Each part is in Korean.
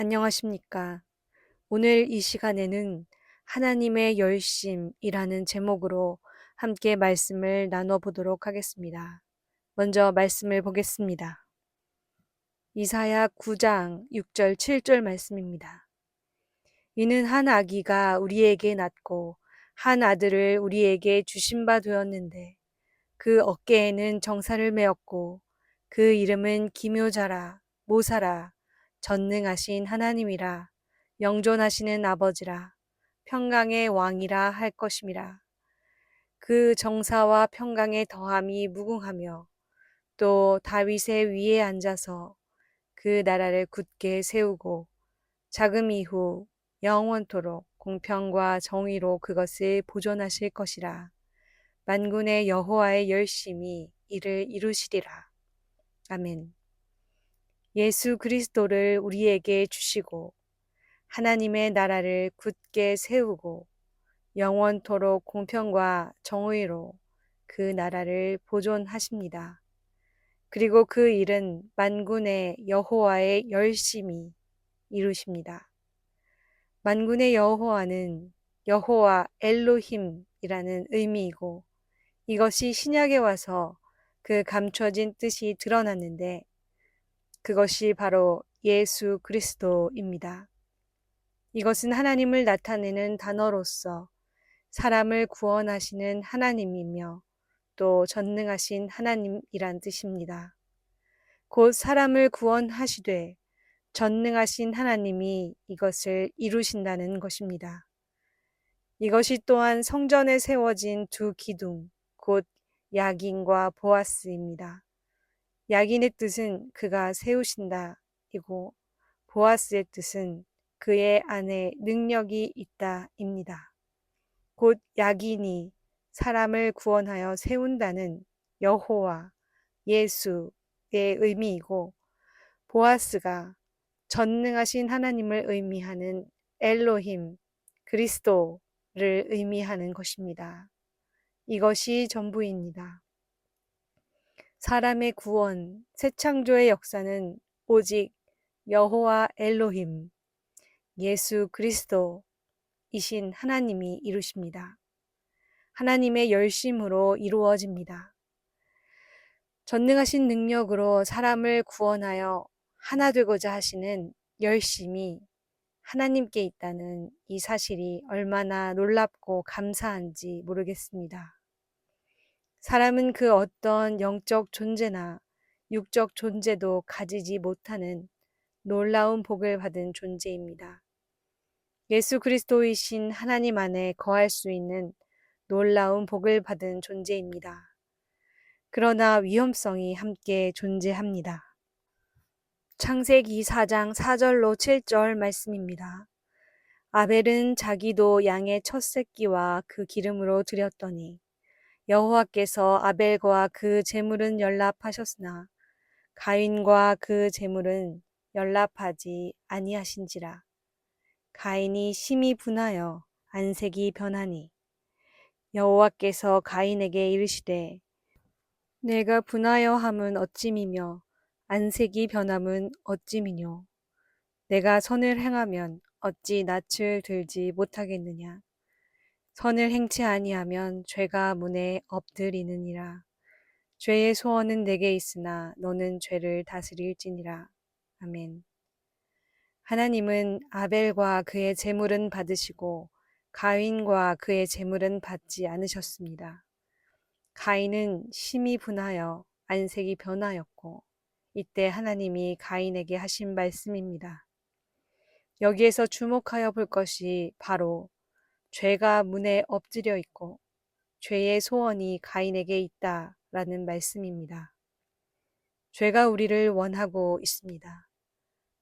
안녕하십니까. 오늘 이 시간에는 하나님의 열심이라는 제목으로 함께 말씀을 나눠보도록 하겠습니다. 먼저 말씀을 보겠습니다. 이사야 9장 6절 7절 말씀입니다. 이는 한 아기가 우리에게 낳고 한 아들을 우리에게 주신 바 되었는데 그 어깨에는 정사를 메었고 그 이름은 기묘자라 모사라 전능하신 하나님이라 영존하시는 아버지라 평강의 왕이라 할 것임이라. 그 정사와 평강의 더함이 무궁하며 또 다윗의 위에 앉아서 그 나라를 굳게 세우고 자금 이후 영원토록 공평과 정의로 그것을 보존하실 것이라. 만군의 여호와의 열심이 이를 이루시리라. 아멘. 예수 그리스도를 우리에게 주시고 하나님의 나라를 굳게 세우고 영원토록 공평과 정의로 그 나라를 보존하십니다. 그리고 그 일은 만군의 여호와의 열심히 이루십니다. 만군의 여호와는 여호와 엘로힘이라는 의미이고 이것이 신약에 와서 그 감춰진 뜻이 드러났는데 그것이 바로 예수 그리스도입니다. 이것은 하나님을 나타내는 단어로서 사람을 구원하시는 하나님이며 또 전능하신 하나님이란 뜻입니다. 곧 사람을 구원하시되 전능하신 하나님이 이것을 이루신다는 것입니다. 이것이 또한 성전에 세워진 두 기둥, 곧 야긴과 보아스입니다. 야긴의 뜻은 그가 세우신다 이고 보아스의 뜻은 그의 안에 능력이 있다입니다. 곧 야긴이 사람을 구원하여 세운다는 여호와 예수의 의미이고 보아스가 전능하신 하나님을 의미하는 엘로힘 그리스도를 의미하는 것입니다. 이것이 전부입니다. 사람의 구원, 새 창조의 역사는 오직 여호와 엘로힘, 예수 그리스도 이신 하나님이 이루십니다. 하나님의 열심으로 이루어집니다. 전능하신 능력으로 사람을 구원하여 하나 되고자 하시는 열심이 하나님께 있다는 이 사실이 얼마나 놀랍고 감사한지 모르겠습니다. 사람은 그 어떤 영적 존재나 육적 존재도 가지지 못하는 놀라운 복을 받은 존재입니다. 예수 그리스도이신 하나님 안에 거할 수 있는 놀라운 복을 받은 존재입니다. 그러나 위험성이 함께 존재합니다. 창세기 4장 4절로 7절 말씀입니다. 아벨은 자기도 양의 첫 새끼와 그 기름으로 드렸더니 여호와께서 아벨과 그 제물은 연락하셨으나 가인과 그 제물은 연락하지 아니하신지라. 가인이 심히 분하여 안색이 변하니 여호와께서 가인에게 이르시되 내가 분하여 함은 어찌미며 안색이 변함은 어찌미뇨? 내가 선을 행하면 어찌 낯을 들지 못하겠느냐 선을 행치 아니하면 죄가 문에 엎드리느니라. 죄의 소원은 내게 있으나 너는 죄를 다스릴지니라. 아멘. 하나님은 아벨과 그의 재물은 받으시고 가인과 그의 재물은 받지 않으셨습니다. 가인은 심히 분하여 안색이 변하였고 이때 하나님이 가인에게 하신 말씀입니다. 여기에서 주목하여 볼 것이 바로 죄가 문에 엎드려 있고 죄의 소원이 가인에게 있다 라는 말씀입니다. 죄가 우리를 원하고 있습니다.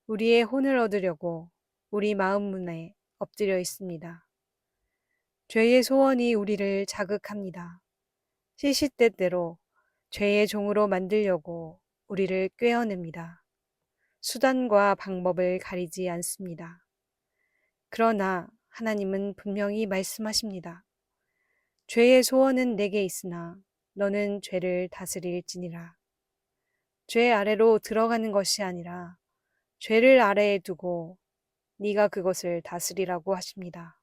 우리의 혼을 얻으려고 우리 마음 문에 엎드려 있습니다. 죄의 소원이 우리를 자극합니다. 시시때때로 죄의 종으로 만들려고 우리를 꿰어냅니다. 수단과 방법을 가리지 않습니다. 그러나 하나님은 분명히 말씀하십니다. 죄의 소원은 내게 있으나 너는 죄를 다스릴지니라. 죄 아래로 들어가는 것이 아니라 죄를 아래에 두고 네가 그것을 다스리라고 하십니다.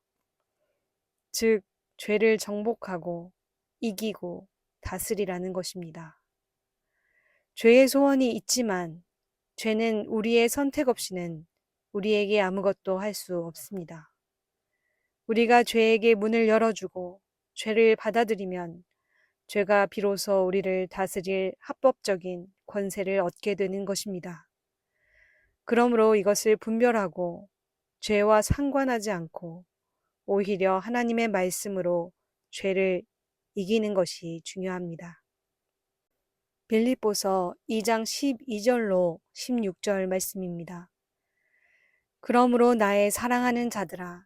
즉 죄를 정복하고 이기고 다스리라는 것입니다. 죄의 소원이 있지만 죄는 우리의 선택 없이는 우리에게 아무것도 할 수 없습니다. 우리가 죄에게 문을 열어주고 죄를 받아들이면 죄가 비로소 우리를 다스릴 합법적인 권세를 얻게 되는 것입니다. 그러므로 이것을 분별하고 죄와 상관하지 않고 오히려 하나님의 말씀으로 죄를 이기는 것이 중요합니다. 빌립보서 2장 12절로 16절 말씀입니다. 그러므로 나의 사랑하는 자들아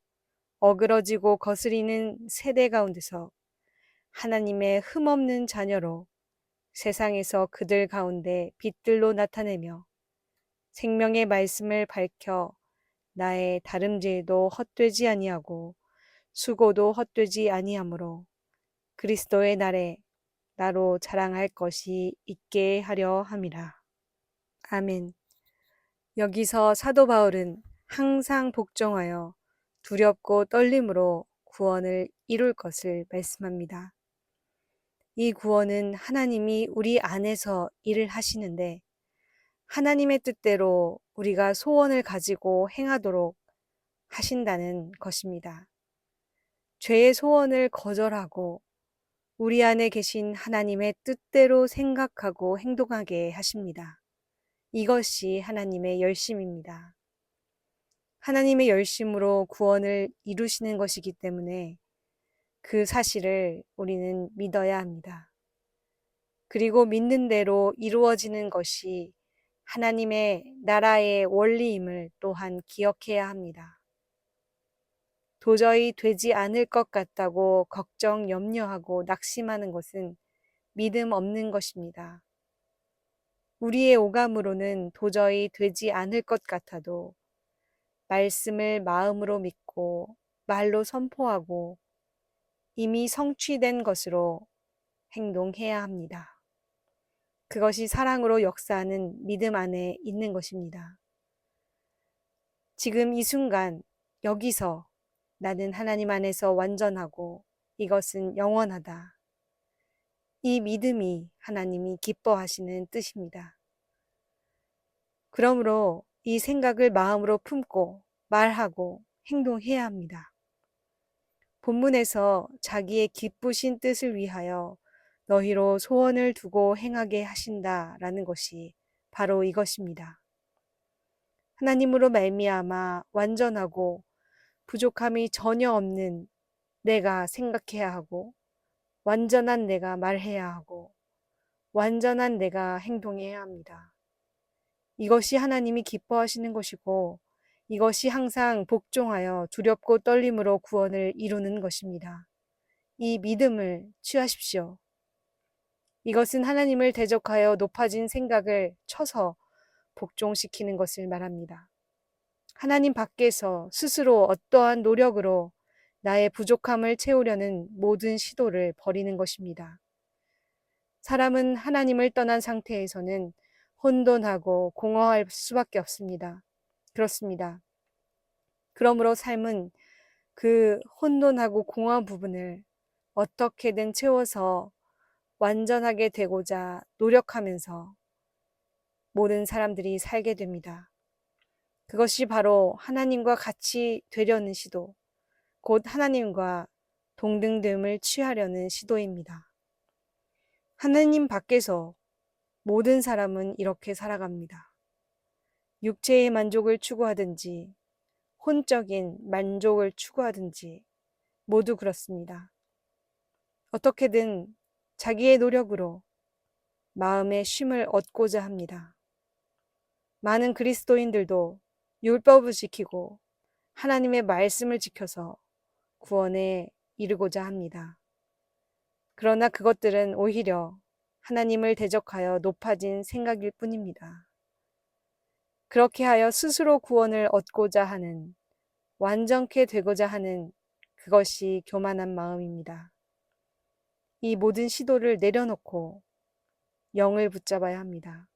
어그러지고 거스리는 세대 가운데서 하나님의 흠없는 자녀로 세상에서 그들 가운데 빛들로 나타내며 생명의 말씀을 밝혀 나의 다름질도 헛되지 아니하고 수고도 헛되지 아니하므로 그리스도의 날에 나로 자랑할 것이 있게 하려 함이라. 아멘. 여기서 사도 바울은 항상 복종하여 두렵고 떨림으로 구원을 이룰 것을 말씀합니다. 이 구원은 하나님이 우리 안에서 일을 하시는데 하나님의 뜻대로 우리가 소원을 가지고 행하도록 하신다는 것입니다. 죄의 소원을 거절하고 우리 안에 계신 하나님의 뜻대로 생각하고 행동하게 하십니다. 이것이 하나님의 열심입니다. 하나님의 열심으로 구원을 이루시는 것이기 때문에 그 사실을 우리는 믿어야 합니다. 그리고 믿는 대로 이루어지는 것이 하나님의 나라의 원리임을 또한 기억해야 합니다. 도저히 되지 않을 것 같다고 걱정, 염려하고 낙심하는 것은 믿음 없는 것입니다. 우리의 오감으로는 도저히 되지 않을 것 같아도 말씀을 마음으로 믿고 말로 선포하고 이미 성취된 것으로 행동해야 합니다. 그것이 사랑으로 역사하는 믿음 안에 있는 것입니다. 지금 이 순간 여기서 나는 하나님 안에서 완전하고 이것은 영원하다. 이 믿음이 하나님이 기뻐하시는 뜻입니다. 그러므로 이 생각을 마음으로 품고 말하고 행동해야 합니다. 본문에서 자기의 기쁘신 뜻을 위하여 너희로 소원을 두고 행하게 하신다 라는 것이 바로 이것입니다. 하나님으로 말미암아 완전하고 부족함이 전혀 없는 내가 생각해야 하고, 완전한 내가 말해야 하고, 완전한 내가 행동해야 합니다. 이것이 하나님이 기뻐하시는 것이고, 이것이 항상 복종하여 두렵고 떨림으로 구원을 이루는 것입니다. 이 믿음을 취하십시오. 이것은 하나님을 대적하여 높아진 생각을 쳐서 복종시키는 것을 말합니다. 하나님 밖에서 스스로 어떠한 노력으로 나의 부족함을 채우려는 모든 시도를 버리는 것입니다. 사람은 하나님을 떠난 상태에서는 혼돈하고 공허할 수밖에 없습니다. 그렇습니다. 그러므로 삶은 그 혼돈하고 공허한 부분을 어떻게든 채워서 완전하게 되고자 노력하면서 모든 사람들이 살게 됩니다. 그것이 바로 하나님과 같이 되려는 시도, 곧 하나님과 동등됨을 취하려는 시도입니다. 하나님 밖에서 모든 사람은 이렇게 살아갑니다. 육체의 만족을 추구하든지, 혼적인 만족을 추구하든지, 모두 그렇습니다. 어떻게든 자기의 노력으로 마음의 쉼을 얻고자 합니다. 많은 그리스도인들도 율법을 지키고 하나님의 말씀을 지켜서 구원에 이르고자 합니다. 그러나 그것들은 오히려 하나님을 대적하여 높아진 생각일 뿐입니다. 그렇게 하여 스스로 구원을 얻고자 하는, 완전케 되고자 하는 그것이 교만한 마음입니다. 이 모든 시도를 내려놓고 영을 붙잡아야 합니다.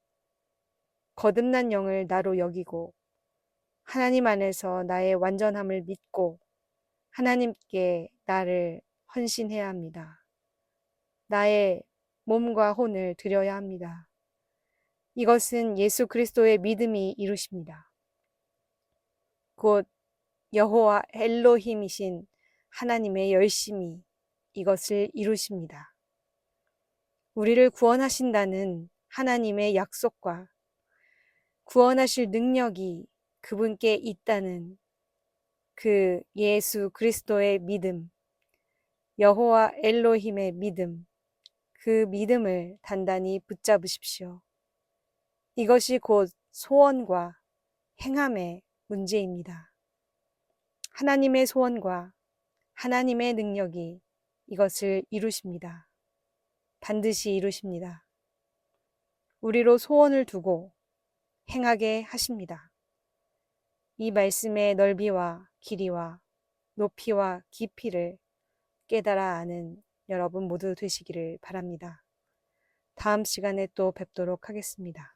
거듭난 영을 나로 여기고 하나님 안에서 나의 완전함을 믿고 하나님께 나를 헌신해야 합니다. 나의 몸과 혼을 드려야 합니다. 이것은 예수 그리스도의 믿음이 이루십니다. 곧 여호와 엘로힘이신 하나님의 열심이 이것을 이루십니다. 우리를 구원하신다는 하나님의 약속과 구원하실 능력이 그분께 있다는 그 예수 그리스도의 믿음, 여호와 엘로힘의 믿음, 그 믿음을 단단히 붙잡으십시오. 이것이 곧 소원과 행함의 문제입니다. 하나님의 소원과 하나님의 능력이 이것을 이루십니다. 반드시 이루십니다. 우리로 소원을 두고 행하게 하십니다. 이 말씀의 넓이와 길이와 높이와 깊이를 깨달아 아는 여러분 모두 되시기를 바랍니다. 다음 시간에 또 뵙도록 하겠습니다.